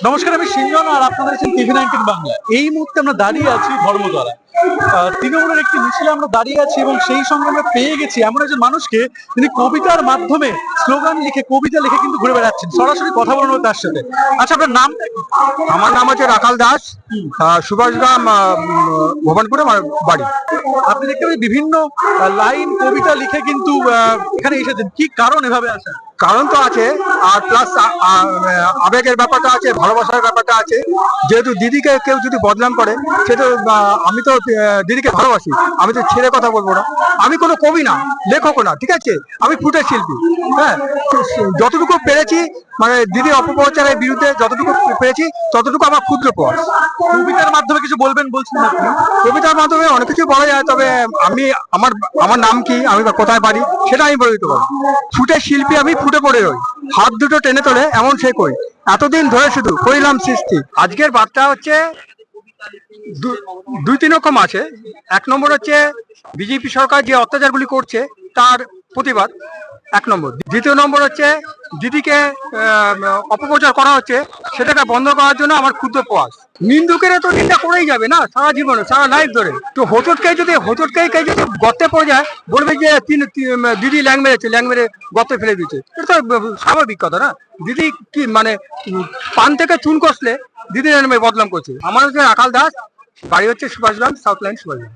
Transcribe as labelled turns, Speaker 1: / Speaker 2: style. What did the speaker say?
Speaker 1: নমস্কার আমি সিঞ্জন আর আপনাদের আছেন টিভি নাইনটিন বাংলা। এই মুহূর্তে আমরা দাঁড়িয়ে আছি ধর্মতলা আহ, তৃণমূলের একটি মিছিলে আমরা দাঁড়িয়ে আছি এবং সেই সঙ্গে আমরা পেয়ে গেছি এমন একজন মানুষকে তিনি কবিতার মাধ্যমে স্লোগান লিখে কবিতা লিখে কিন্তু ঘুরে বেড়াচ্ছেন। সরাসরি কথা বলব তার সাথে। আচ্ছা আপনার নাম?
Speaker 2: আমার নাম হচ্ছে রাখাল দাস। সুভাষগ্রাম ভবানপুরে আমার বাড়ি।
Speaker 1: আপনি দেখতে বিভিন্ন লাইন কবিতা লিখে কিন্তু এখানে এসেছেন। কি কারণ এভাবে আসা
Speaker 2: কারণ তো আছে আর প্লাস আবেগের ব্যাপারটা আছে ভালোবাসার ব্যাপারটা আছে। যেহেতু দিদিকে কেউ যদি বদনাম করে সেটা আহ, আমি তো দিদিকে ভালোবাসি। আমি তো ছেড়ে কথা বলব না। আমি কোনো কবি না লেখকও না ঠিক আছে? আমি ফুটের শিল্পী হ্যাঁ? যতটুকু পেরেছি মানে দিদির অপপ্রচারের বিরুদ্ধে যতটুকু পেরেছি ততটুকু আমার ক্ষুদ্র প্রয়াস
Speaker 1: কবিতার বলবেন বলছেন আপনি।
Speaker 2: কবিতার মাধ্যমে অনেক কিছু বলা যায়, তবে আমি আমার আমার নাম কি, আমি কোথায় পারি সেটা আমি বলে দিতে পারব। ফুটে শিল্পী আমি ফুটে পড়ে রই। হাত দুটো টেনে তোলে, এমন সে কই। এতদিন ধরে শুধু করিলাম সৃষ্টি। আজকের বার্তা হচ্ছে দুই তিন রকম আছে। এক নম্বর হচ্ছে, বিজেপি সরকার যে অত্যাচারগুলি করছে, তার প্রতিবাদ। এক নম্বর। দ্বিতীয় নম্বর হচ্ছে দিদিকে অপপ্রচার করা হচ্ছে, সেটাকে বন্ধ করার জন্য আমার ক্ষুদ্র প্রয়াস। নিন্দুকেরা তো নিন্দা করেই যাবে না, সারা জীবনে, সারা লাইফ ধরে। তো হোঁচটকে যদি হোঁচটকে যদি গর্তে পড়ে যায়, বলবে যে তিন দিদি ল্যাং মেরেছে, ল্যাং মেরে গর্তে ফেলে দিচ্ছে এটা তো স্বাভাবিক কথা না? দিদি কি মানে পান থেকে চুন কষলে দিদি নামে বদনাম করছে। আমার হচ্ছে রাখাল দাস, বাড়ি হচ্ছে সুভাষগ্রাম সাউথ লাইন সুভাষগ্রাম।